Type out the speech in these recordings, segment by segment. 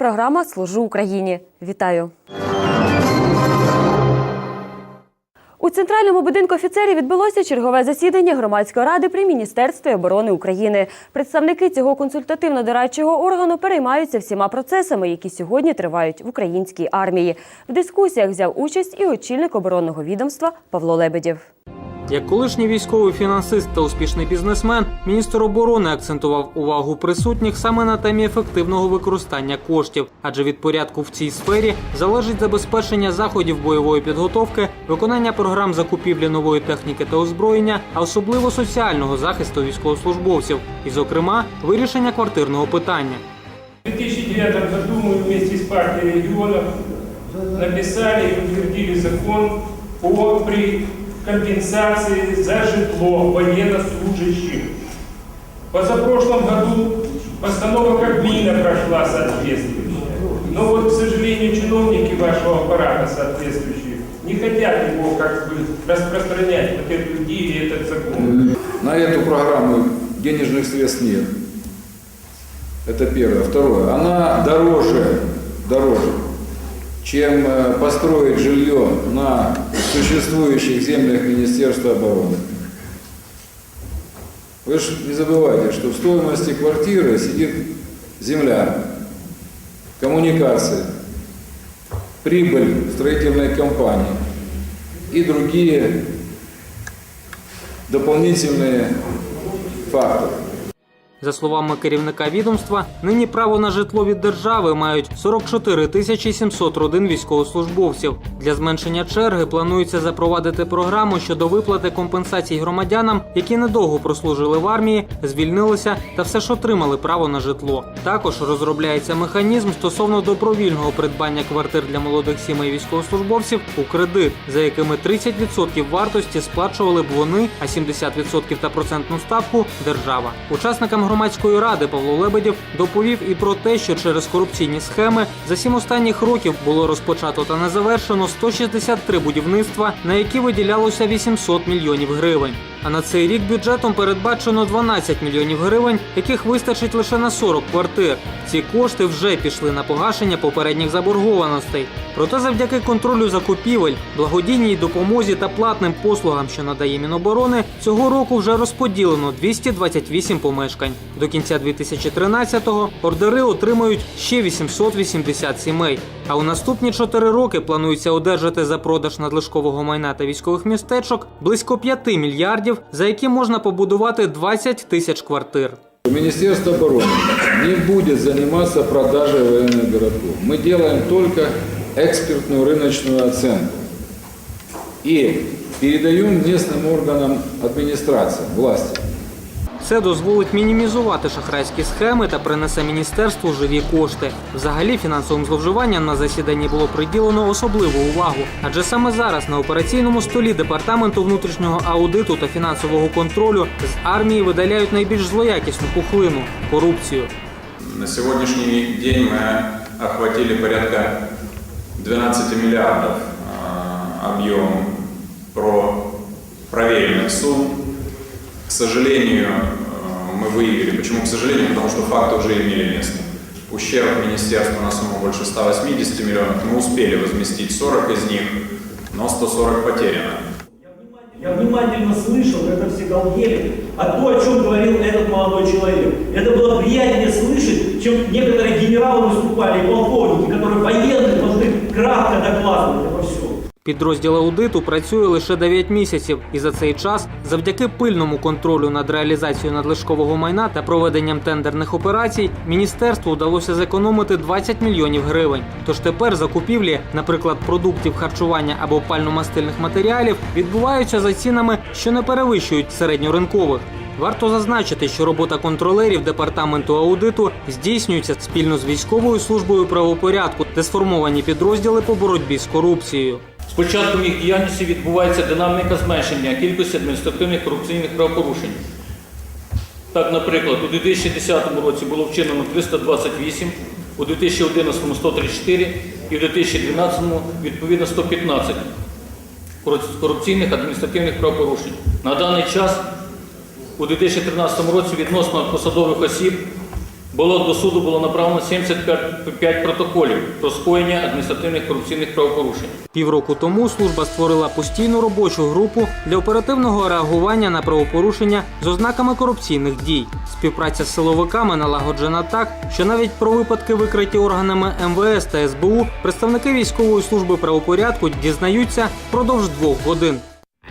Програма Служу Україні. Вітаю. У центральному будинку офіцерів відбулося чергове засідання громадської ради при Міністерстві оборони України. Представники цього консультативно-дорадчого органу переймаються всіма процесами, які сьогодні тривають в українській армії. В дискусіях взяв участь і очільник оборонного відомства Павло Лебедєв. Як колишній військовий фінансист та успішний бізнесмен, міністр оборони акцентував увагу присутніх саме на темі ефективного використання коштів, адже від порядку в цій сфері залежить забезпечення заходів бойової підготовки, виконання програм закупівлі нової техніки та озброєння, а особливо соціального захисту військовослужбовців, і, зокрема, вирішення квартирного питання. В 2009 году мы вместе с партией регионов написали и утвердили закон о при компенсации за житло военнослужащих. В позапрошлом году постановка Кабмина прошла соответствующая. Но вот, к сожалению, чиновники вашего аппарата соответствующие не хотят его как бы распространять вот эту идею и этот закон. На эту программу денежных средств нет. Это первое. Второе. Она дороже, дороже, чем э, построить жилье на существующих землях Министерства обороны. Вы же не забывайте, что в стоимости квартиры сидит земля, коммуникации, прибыль строительной компании и другие дополнительные факторы. За словами керівника відомства, нині право на житло від держави мають 44 тисячі 700 родин військовослужбовців. Для зменшення черги планується запровадити програму щодо виплати компенсацій громадянам, які недовго прослужили в армії, звільнилися та все ж отримали право на житло. Також розробляється механізм стосовно добровільного придбання квартир для молодих сімей військовослужбовців у кредит, за якими 30% вартості сплачували б вони, а 70% та процентну ставку держава. Учасникам громадської ради Павло Лебедєв доповів і про те, що через корупційні схеми за сім останніх років було розпочато та не завершено 163 будівництва, на які виділялося 800 мільйонів гривень. А на цей рік бюджетом передбачено 12 мільйонів гривень, яких вистачить лише на 40 квартир. Ці кошти вже пішли на погашення попередніх заборгованостей. Проте, завдяки контролю закупівель, благодійній допомозі та платним послугам, що надає Міноборони, цього року вже розподілено 228 помешкань. До кінця 2013-го ордери отримають ще 880 сімей. А у наступні 4 роки планується одержати за продаж надлишкового майна та військових містечок близько 5 мільярдів, за які можна побудувати 20 тисяч квартир. Министерство обороны не будет заниматься продажей военных городков. Мы делаем только экспертную рыночную оценку. И передаем местным органам администрации, власти. Це дозволить мінімізувати шахрайські схеми та принесе міністерству живі кошти. Взагалі фінансовим зловживанням на засіданні було приділено особливу увагу, адже саме зараз на операційному столі департаменту внутрішнього аудиту та фінансового контролю з армії видаляють найбільш злоякісну пухлину корупцію. На сегодняшний день мы охватили порядка 12 миллиардов а, объем про проверенных сумм. К сожалению, а, мы выявили. Почему к сожалению? Потому что факты уже имели место. Ущерб министерству на сумму больше 180 миллионов. Мы успели возместить 40 из них, но 140 потеряно. Я внимательно слышал, это все галдели, а то, о чем говорил этот молодой человек. Это было приятнее слышать, чем некоторые генералы выступали, и полковники, которые военные должны кратко докладывать. Підрозділ аудиту працює лише 9 місяців, і за цей час, завдяки пильному контролю над реалізацією надлишкового майна та проведенням тендерних операцій, міністерству вдалося зекономити 20 мільйонів гривень. Тож тепер закупівлі, наприклад, продуктів харчування або пально-мастильних матеріалів, відбуваються за цінами, що не перевищують середньоринкових. Варто зазначити, що робота контролерів департаменту аудиту здійснюється спільно з військовою службою правопорядку, де сформовані підрозділи по боротьбі з корупцією. З початком їх діяльності відбувається динаміка зменшення кількості адміністративних корупційних правопорушень. Так, наприклад, у 2010 році було вчинено 328, у 2011 – 134 і в 2012 відповідно 115 корупційних адміністративних правопорушень. На даний час у 2013 році відносно посадових осіб Було до суду було направлено 75 протоколів про скоєння адміністративних корупційних правопорушень. Півроку тому служба створила постійну робочу групу для оперативного реагування на правопорушення з ознаками корупційних дій. Співпраця з силовиками налагоджена так, що навіть про випадки, викриті органами МВС та СБУ, представники військової служби правопорядку дізнаються впродовж двох годин.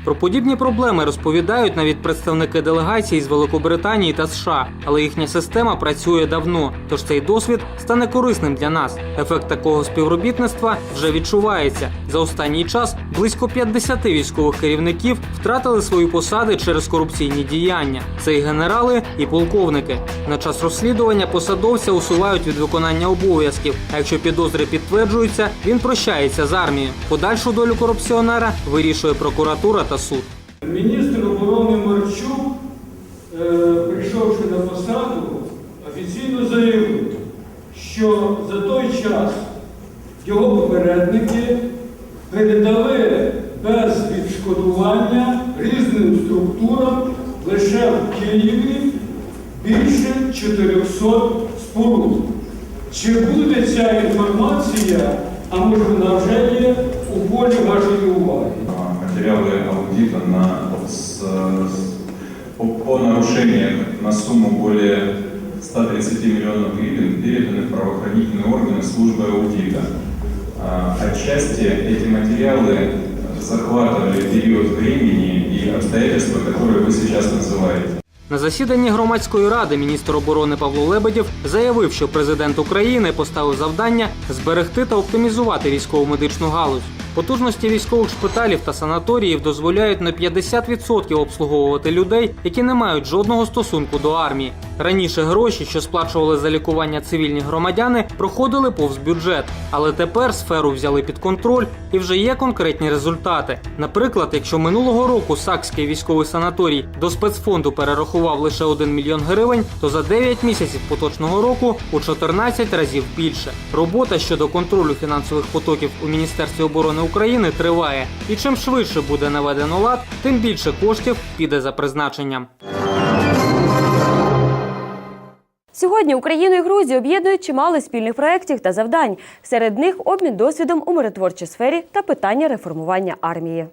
Про подібні проблеми розповідають навіть представники делегацій з Великобританії та США, але їхня система працює давно, тож цей досвід стане корисним для нас. Ефект такого співробітництва вже відчувається. За останній час близько 50 військових керівників втратили свої посади через корупційні діяння. Це і генерали, і полковники. На час розслідування посадовця усувають від виконання обов'язків. А якщо підозри підтверджуються, він прощається з армією. Подальшу долю корупціонера вирішує прокуратура та суд. Міністр оборони Марчук, е, прийшовши на посаду, офіційно заявив, що за той час його попередники передали без відшкодування різним структурам лише в Києві більше 400 споруд. Чи буде ця інформація, а може вона вже є у полі вашої уваги? материалы аудита на, с- с- по, по нарушениям на сумму более 130 миллионов гривен переданы в правоохранительные органы службы аудита. А, Отчасти эти материалы захватывали период времени и обстоятельства, которые вы сейчас называете. На засіданні громадської ради міністр оборони Павло Лебедєв заявив, що президент України поставив завдання зберегти та оптимізувати військово медичну галузь. Потужності військових шпиталів та санаторіїв дозволяють на 50% обслуговувати людей, які не мають жодного стосунку до армії. Раніше гроші, що сплачували за лікування цивільні громадяни, проходили повз бюджет, але тепер сферу взяли під контроль і вже є конкретні результати. Наприклад, якщо минулого року Сакський військовий санаторій до спецфонду перерахував лише 1 мільйон гривень, то за 9 місяців поточного року у 14 разів більше. Робота щодо контролю фінансових потоків у Міністерстві оборони України триває, і чим швидше буде наведено лад, тим більше коштів піде за призначенням. Сьогодні Україну і Грузію об'єднують чимало спільних проєктів та завдань. Серед них обмін досвідом у миротворчій сфері та питання реформування армії.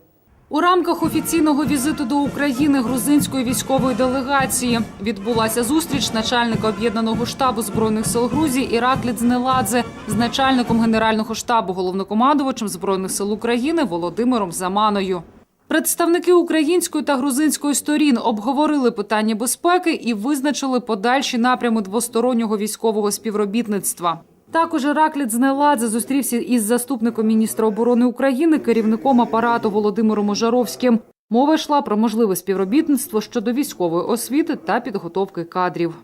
У рамках офіційного візиту до України грузинської військової делегації відбулася зустріч начальника об'єднаного штабу збройних сил Грузії Іраклі Дзнеладзе з начальником генерального штабу головнокомандувачем збройних сил України Володимиром Заманою. Представники української та грузинської сторін обговорили питання безпеки і визначили подальші напрями двостороннього військового співробітництва. Також Іраклі Дзнеладзе зустрівся із заступником міністра оборони України, керівником апарату Володимиром Ожаровським. Мова йшла про можливе співробітництво щодо військової освіти та підготовки кадрів.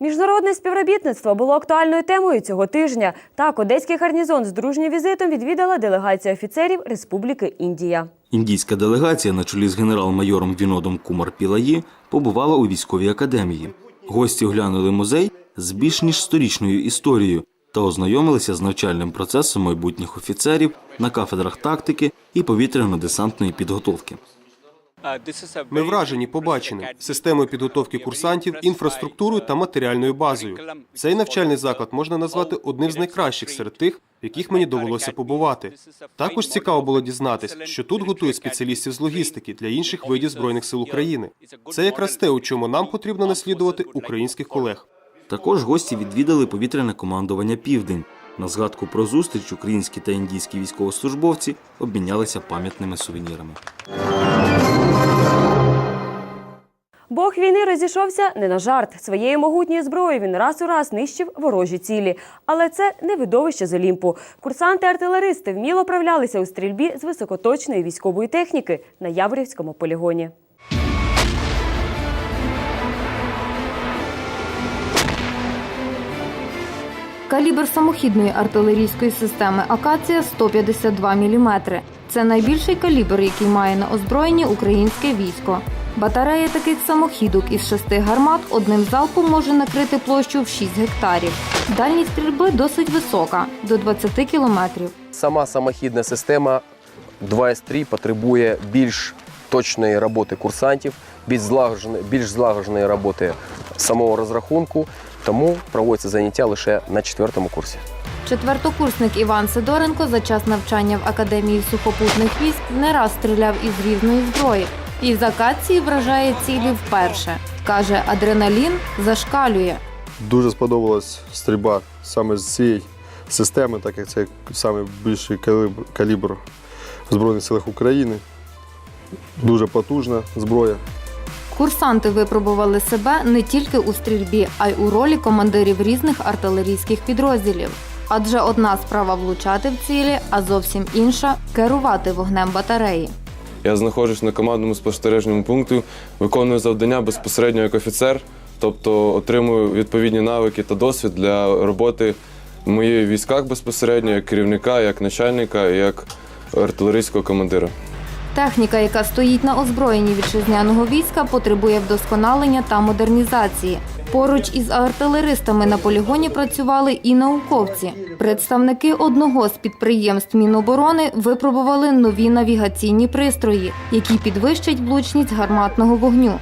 Міжнародне співробітництво було актуальною темою цього тижня. Так, одеський гарнізон з дружнім візитом відвідала делегація офіцерів Республіки Індія. Індійська делегація на чолі з генерал-майором Вінодом Кумар Пілаї побувала у військовій академії. Гості оглянули музей з більш ніж сторічною історією та ознайомилися з навчальним процесом майбутніх офіцерів на кафедрах тактики і повітряно-десантної підготовки. Ми вражені побаченим системою підготовки курсантів, інфраструктурою та матеріальною базою. Цей навчальний заклад можна назвати одним з найкращих серед тих, в яких мені довелося побувати. Також цікаво було дізнатись, що тут готують спеціалістів з логістики для інших видів збройних сил України. Це якраз те, у чому нам потрібно наслідувати українських колег. Також гості відвідали повітряне командування Південь. На згадку про зустріч українські та індійські військовослужбовці обмінялися пам'ятними сувенірами. Бог війни розійшовся не на жарт. Своєю могутньою зброєю він раз у раз нищив ворожі цілі. Але це не видовище з Олімпу. Курсанти-артилеристи вміло правлялися у стрільбі з високоточної військової техніки на Яворівському полігоні. Калібр самохідної артилерійської системи Акація 152 мм. Це найбільший калібр, який має на озброєнні українське військо. Батарея таких самохідок із шести гармат одним залпом може накрити площу в 6 гектарів. Дальність стрільби досить висока до 20 кілометрів. Сама самохідна система 2С3 потребує більш точної роботи курсантів, більш злагодженої, більш злагодженої роботи самого розрахунку, тому проводяться заняття лише на четвертому курсі. Четвертокурсник Іван Сидоренко за час навчання в Академії сухопутних військ не раз стріляв із різної зброї. І з акації вражає цілі вперше. Каже, адреналін зашкалює. Дуже сподобалась стрільба саме з цієї системи, так як це саме більший калібр, калібр в Збройних силах України. Дуже потужна зброя. Курсанти випробували себе не тільки у стрільбі, а й у ролі командирів різних артилерійських підрозділів. Адже одна справа влучати в цілі, а зовсім інша керувати вогнем батареї. Я знаходжусь на командному спостережному пункті, виконую завдання безпосередньо як офіцер, тобто отримую відповідні навики та досвід для роботи в моїх військах безпосередньо, як керівника, як начальника, як артилерійського командира. Техніка, яка стоїть на озброєнні вітчизняного війська, потребує вдосконалення та модернізації. Поруч із артилеристами на полігоні працювали і науковці. Представники одного з підприємств Міноборони випробували нові навігаційні пристрої, які підвищать влучність гарматного вогню.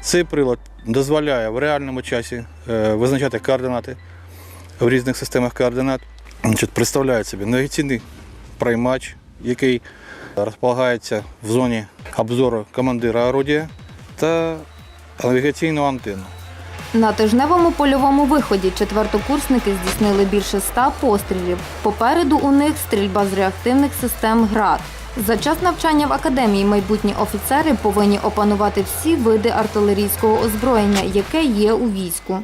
Цей прилад дозволяє в реальному часі е, визначати координати в різних системах координат. Представляє собі навігаційний приймач, який розполагається в зоні обзору командира орудія та навігаційну антенну. На тижневому польовому виході четвертокурсники здійснили більше ста пострілів. Попереду у них стрільба з реактивних систем ГРАД. За час навчання в академії майбутні офіцери повинні опанувати всі види артилерійського озброєння, яке є у війську.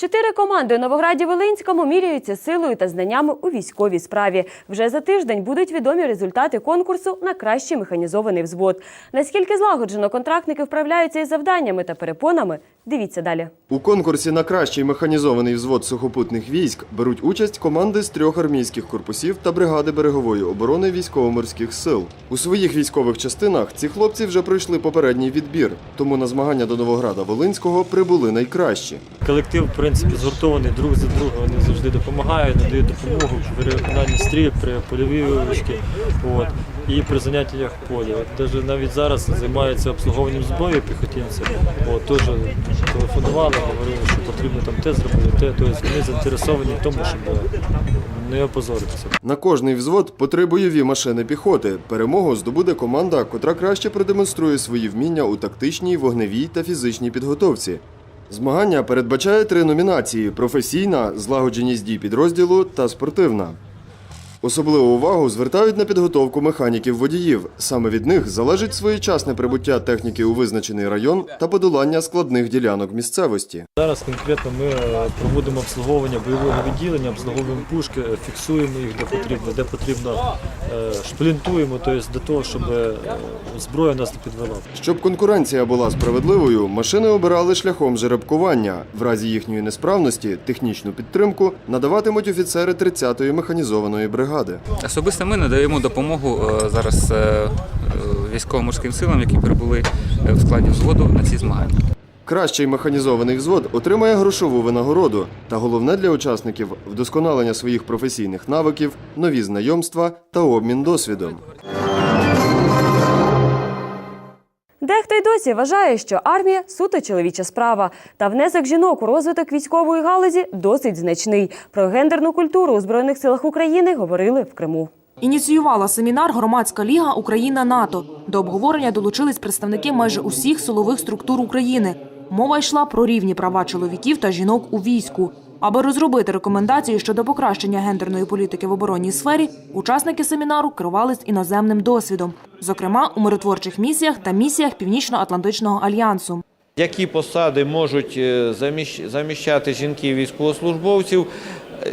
Чотири команди у Новограді Волинському міряються силою та знаннями у військовій справі. Вже за тиждень будуть відомі результати конкурсу на кращий механізований взвод. Наскільки злагоджено контрактники вправляються із завданнями та перепонами, дивіться далі. У конкурсі на кращий механізований взвод сухопутних військ беруть участь команди з трьох армійських корпусів та бригади берегової оборони військово-морських сил. У своїх військових частинах ці хлопці вже пройшли попередній відбір, тому на змагання до Новограда Волинського прибули найкращі. Колектив, в принципі, згуртований друг за друга. Вони завжди допомагають, надають допомогу при виконанні стрільб, при польовій вивчці, от, і при заняттях в полі. От, навіть зараз займаються обслуговуванням зброї піхотинці. От, теж телефонували, говорили, що потрібно там те зробити, те. Тобто вони заінтересовані в тому, щоб не опозоритися. На кожний взвод по бойові машини піхоти. Перемогу здобуде команда, котра краще продемонструє свої вміння у тактичній, вогневій та фізичній підготовці. Змагання передбачає три номінації: професійна, злагодженість дій підрозділу та спортивна. Особливу увагу звертають на підготовку механіків водіїв. Саме від них залежить своєчасне прибуття техніки у визначений район та подолання складних ділянок місцевості. Зараз конкретно ми е, проводимо обслуговування бойового відділення, обслуговуємо пушки, е, фіксуємо їх де потрібно, де потрібно е, шплінтуємо, тобто для того, щоб зброя нас не підвела. Щоб конкуренція була справедливою, машини обирали шляхом жеребкування. В разі їхньої несправності технічну підтримку надаватимуть офіцери 30-ї механізованої бригади. Особисто ми надаємо допомогу е, зараз е, е, військово-морським силам, які прибули в складі взводу на ці змагання. Кращий механізований взвод отримає грошову винагороду. Та головне для учасників вдосконалення своїх професійних навиків, нові знайомства та обмін досвідом. Дехто й досі вважає, що армія суто чоловіча справа, та внесок жінок у розвиток військової галузі досить значний. Про гендерну культуру у збройних силах України говорили в Криму. Ініціювала семінар Громадська ліга Україна НАТО. До обговорення долучились представники майже усіх силових структур України. Мова йшла про рівні права чоловіків та жінок у війську. Аби розробити рекомендації щодо покращення гендерної політики в оборонній сфері, учасники семінару керувались іноземним досвідом, зокрема у миротворчих місіях та місіях Північно-Атлантичного альянсу. Які посади можуть е, заміщати жінки військовослужбовців,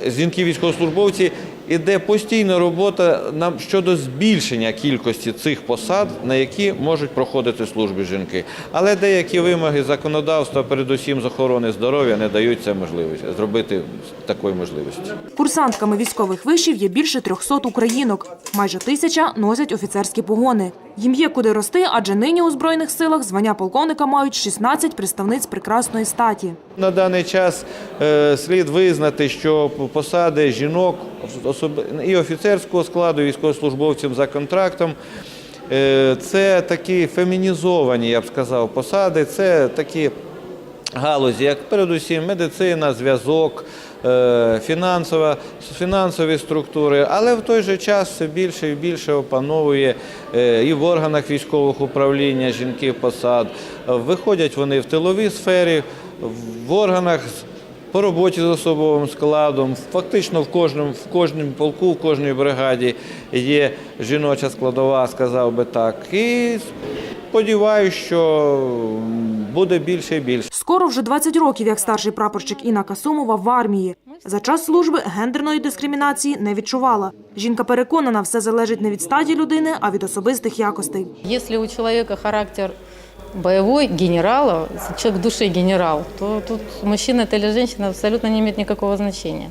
е, жінки військовослужбовці, іде постійна робота нам щодо збільшення кількості цих посад, на які можуть проходити служби жінки. Але деякі вимоги законодавства, передусім з охорони здоров'я, не дають це можливість зробити такої можливості. Курсантками військових вишів є більше 300 українок. Майже тисяча носять офіцерські погони. Їм є куди рости, адже нині у збройних силах звання полковника мають 16 представниць прекрасної статі. На даний час е, слід визнати, що посади жінок і офіцерського складу, і військовослужбовців за контрактом Е, Це такі фемінізовані, я б сказав, посади, це такі галузі, як передусім медицина, зв'язок, фінансова, фінансові структури, але в той же час все більше і більше опановує е, і в органах військових управління жінки посад. Е, Виходять вони в тиловій сфері, в органах по роботі з особовим складом. Фактично в кожному, в кожному полку, в кожній бригаді є жіноча складова, сказав би так. І сподіваюся, що буде більше і більше. Скоро вже 20 років, як старший прапорщик Інна Касумова в армії. За час служби гендерної дискримінації не відчувала. Жінка переконана, все залежить не від статі людини, а від особистих якостей. Если у человека характер боевой генерала, человек в душе генерал, то тут мужчина это или женщина абсолютно не имеет никакого значения.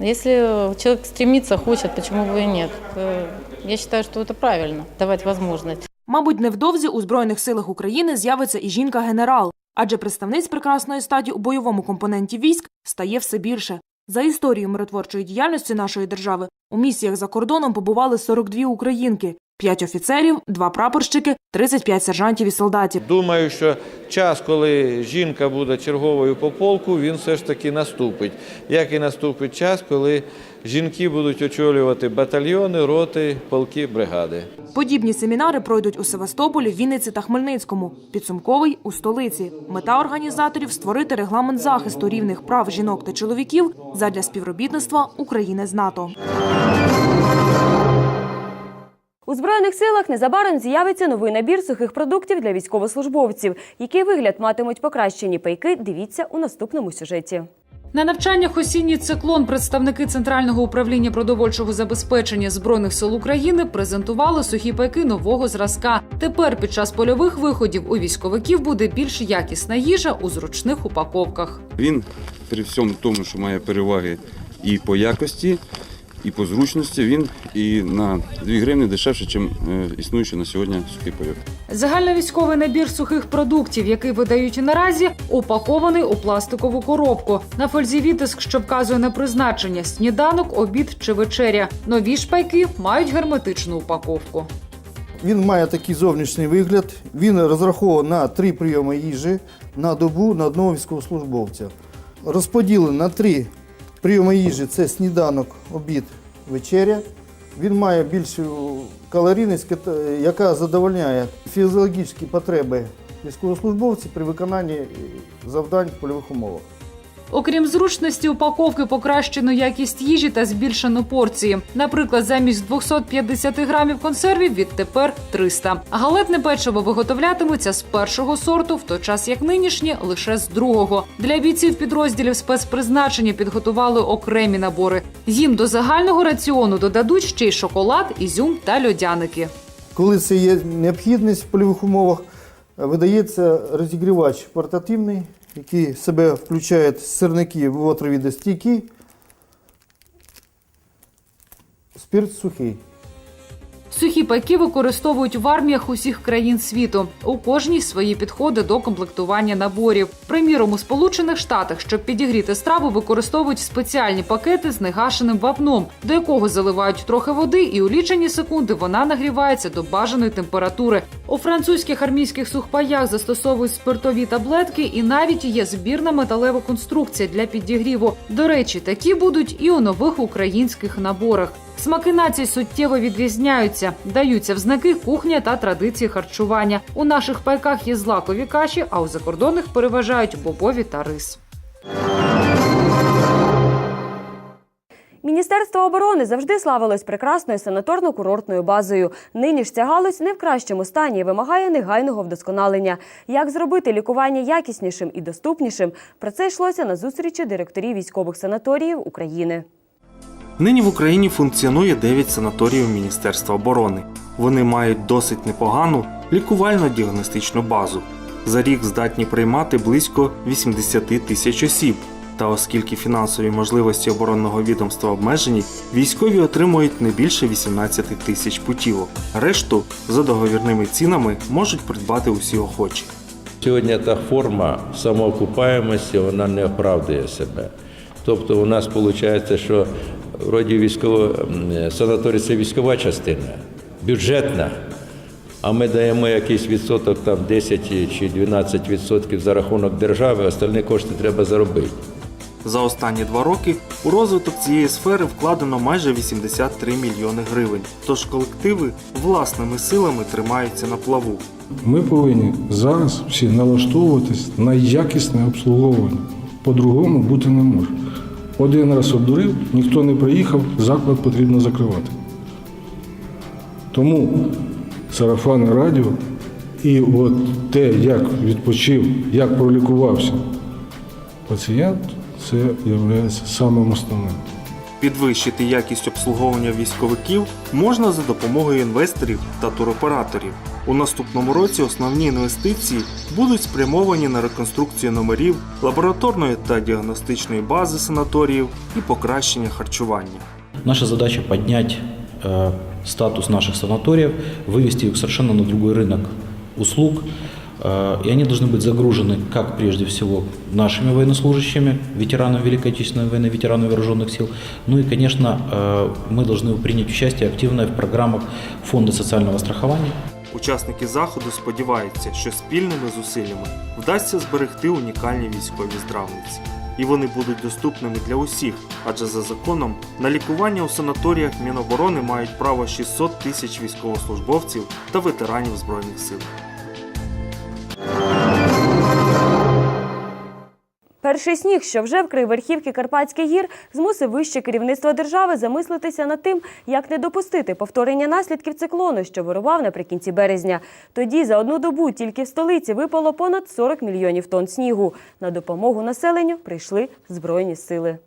Если человек стремится, хочет, почему бы и нет? Э, Я считаю, что это правильно, давать возможность. Мабуть, невдовзі у Збройних силах України з'явиться і жінка-генерал, адже представниць прекрасної статі у бойовому компоненті військ стає все більше. За історією миротворчої діяльності нашої держави у місіях за кордоном побували 42 українки, 5 офіцерів, 2 прапорщики, 35 сержантів і солдатів. Думаю, що час, коли жінка буде черговою по полку, він все ж таки наступить. Як і наступить час, коли жінки будуть очолювати батальйони, роти, полки, бригади. Подібні семінари пройдуть у Севастополі, Вінниці та Хмельницькому. Підсумковий у столиці. Мета організаторів створити регламент захисту рівних прав жінок та чоловіків задля співробітництва України з НАТО. У збройних силах незабаром з'явиться новий набір сухих продуктів для військовослужбовців. Який вигляд матимуть покращені пайки? Дивіться у наступному сюжеті. На навчаннях осінній циклон представники Центрального управління продовольчого забезпечення збройних сил України презентували сухі пайки нового зразка. Тепер під час польових виходів у військовиків буде більш якісна їжа у зручних упаковках. Він при всьому тому, що має переваги і по якості, і по зручності, він і на 2 гривні дешевше, ніж існуючий на сьогодні сухий пайок. Загальновійськовий набір сухих продуктів, який видають наразі, упакований у пластикову коробку. На фользі вітиск, що вказує на призначення сніданок, обід чи вечеря. Нові шпайки мають герметичну упаковку. Він має такий зовнішній вигляд. Він розрахований на три прийоми їжі на добу на одного військовослужбовця. Розподілений на три прийоми їжі це сніданок, обід, вечеря. Він має більшу калорійність, яка задовольняє фізіологічні потреби військовослужбовців при виконанні завдань в польових умовах. Окрім зручності упаковки, покращену якість їжі та збільшено порції. Наприклад, замість 250 грамів консервів відтепер 300. Галетне печиво виготовлятиметься з першого сорту, в той час як нинішнє лише з другого. Для бійців підрозділів спецпризначення підготували окремі набори. Їм до загального раціону додадуть ще й шоколад, ізюм та льодяники. Коли це є необхідність в польових умовах, видається розігрівач портативний, який в себе включають сирники вотровідостійкі, спирт сухий. Сухі пайки використовують в арміях усіх країн світу. У кожній свої підходи до комплектування наборів. Приміром, у Сполучених Штатах, щоб підігріти страву, використовують спеціальні пакети з негашеним вапном, до якого заливають трохи води, і у лічені секунди вона нагрівається до бажаної температури. У французьких армійських сухпаях застосовують спиртові таблетки, і навіть є збірна металева конструкція для підігріву. До речі, такі будуть і у нових українських наборах. Смаки націй суттєво відрізняються, даються в знаки кухня та традиції харчування. У наших пайках є злакові каші, а у закордонних переважають бобові та рис. Міністерство оборони завжди славилось прекрасною санаторно-курортною базою. Нині ж ця галузь не в кращому стані і вимагає негайного вдосконалення. Як зробити лікування якіснішим і доступнішим? Про це йшлося на зустрічі директорів військових санаторіїв України. Нині в Україні функціонує 9 санаторіїв Міністерства оборони. Вони мають досить непогану лікувально-діагностичну базу. За рік здатні приймати близько 80 тисяч осіб. Та оскільки фінансові можливості оборонного відомства обмежені, військові отримують не більше 18 тисяч путівок. Решту за договірними цінами можуть придбати усі охочі. Сьогодні та форма самоокупаємості вона не оправдує себе. Тобто у нас виходить, що вроді військово санаторій це військова частина, бюджетна, а ми даємо якийсь відсоток, там 10 чи 12 відсотків за рахунок держави, остальні кошти треба заробити. За останні два роки у розвиток цієї сфери вкладено майже 83 мільйони гривень. Тож колективи власними силами тримаються на плаву. Ми повинні зараз всі налаштовуватись на якісне обслуговування. По-другому бути не може. Один раз обдурив, ніхто не приїхав, заклад потрібно закривати. Тому сарафани радіо і от те, як відпочив, як пролікувався пацієнт, це є самим основним. Підвищити якість обслуговування військовиків можна за допомогою інвесторів та туроператорів. У наступному році основні інвестиції будуть спрямовані на реконструкцію номерів, лабораторної та діагностичної бази санаторіїв і покращення харчування. Наша задача поднять э, статус наших санаториев, вывести их совершенно на другой рынок услуг. Э, и они должны быть загружены, как прежде всего, нашими военнослужащими, ветеранами Великой Отечественной войны, ветеранами вооруженных сил. Ну и, конечно, э, мы должны принять участие активное в программах Фонда социального страхования. Учасники заходу сподіваються, що спільними зусиллями вдасться зберегти унікальні військові здравниці. І вони будуть доступними для усіх, адже за законом на лікування у санаторіях Міноборони мають право 600 тисяч військовослужбовців та ветеранів Збройних сил. Перший сніг, що вже вкрив верхівки Карпатських гір, змусив вище керівництво держави замислитися над тим, як не допустити повторення наслідків циклону, що вирував наприкінці березня. Тоді за одну добу тільки в столиці випало понад 40 мільйонів тонн снігу. На допомогу населенню прийшли збройні сили.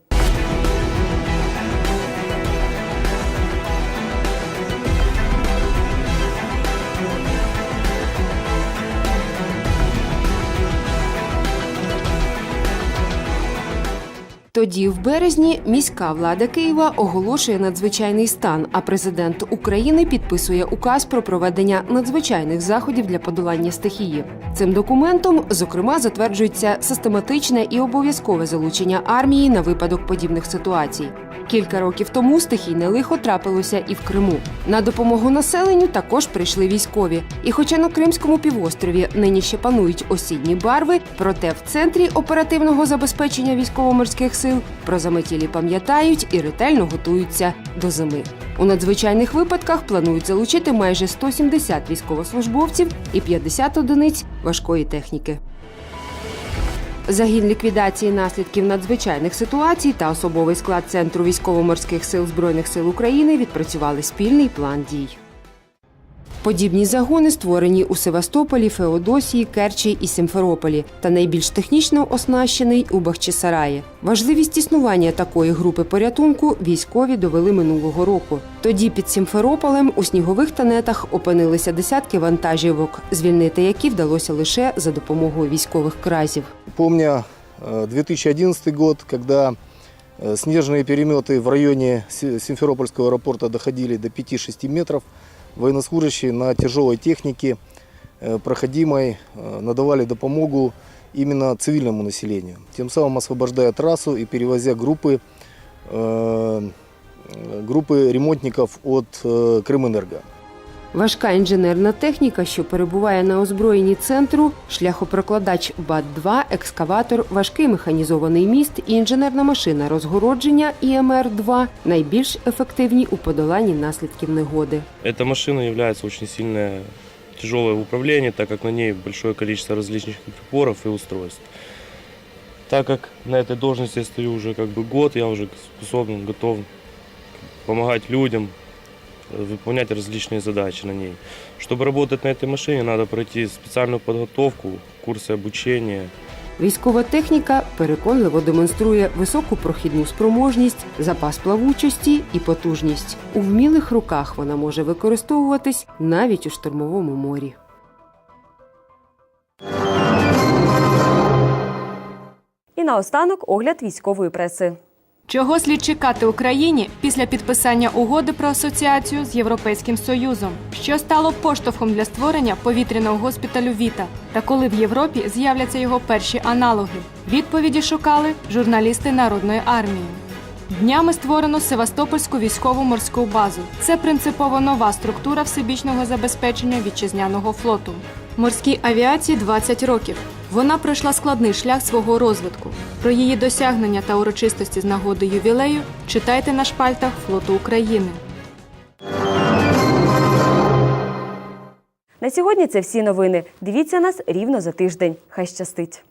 Тоді, в березні, міська влада Києва оголошує надзвичайний стан, а президент України підписує указ про проведення надзвичайних заходів для подолання стихії. Цим документом, зокрема, затверджується систематичне і обов'язкове залучення армії на випадок подібних ситуацій. Кілька років тому стихійне лихо трапилося і в Криму. На допомогу населенню також прийшли військові. І хоча на Кримському півострові нині ще панують осінні барви, проте в центрі оперативного забезпечення військово-морських сил про заметілі пам'ятають і ретельно готуються до зими. У надзвичайних випадках планують залучити майже 170 військовослужбовців і 50 одиниць важкої техніки. Загін ліквідації наслідків надзвичайних ситуацій та особовий склад Центру військово-морських сил Збройних сил України відпрацювали спільний план дій. Подібні загони створені у Севастополі, Феодосії, Керчі і Сімферополі, та найбільш технічно оснащений у Бахчисараї. Важливість існування такої групи порятунку військові довели минулого року. Тоді під Сімферополем у снігових танетах опинилися десятки вантажівок, звільнити які вдалося лише за допомогою військових кразів. Помня э, 2011 год, когда э, снежные переметы в районе Си- Симферопольского аэропорта доходили до 5-6 метров, военнослужащие на тяжелой технике э, проходимой э, надавали допомогу именно цивильному населению, тем самым освобождая трассу и перевозя группы, э, группы ремонтников от э, Крымэнерго. Важка інженерна техніка, що перебуває на озброєнні центру, шляхопрокладач БАТ-2, екскаватор, важкий механізований міст і інженерна машина розгородження ІМР-2 найбільш ефективні у подоланні наслідків негоди. Эта машина является очень сильная, тяжелая в управлении, так как на ней большое количество различных приборов и устройств. Так как на этой должности я стою уже как бы год, я уже способен, готов помогать людям, э, выполнять различные задачи на ней. Чтобы работать на этой машине, надо пройти специальную подготовку, курсы обучения. Військова техніка переконливо демонструє високу прохідну спроможність, запас плавучості і потужність. У вмілих руках вона може використовуватись навіть у штурмовому морі. І наостанок огляд військової преси. Чого слід чекати Україні після підписання угоди про асоціацію з Європейським Союзом, що стало поштовхом для створення повітряного госпіталю Віта, та коли в Європі з'являться його перші аналоги? Відповіді шукали журналісти Народної армії. Днями створено Севастопольську військово-морську базу. Це принципово нова структура всебічного забезпечення вітчизняного флоту. Морській авіації 20 років. Вона пройшла складний шлях свого розвитку. Про її досягнення та урочистості з нагоди ювілею читайте на шпальтах флоту України. На сьогодні це всі новини. Дивіться нас рівно за тиждень. Хай щастить!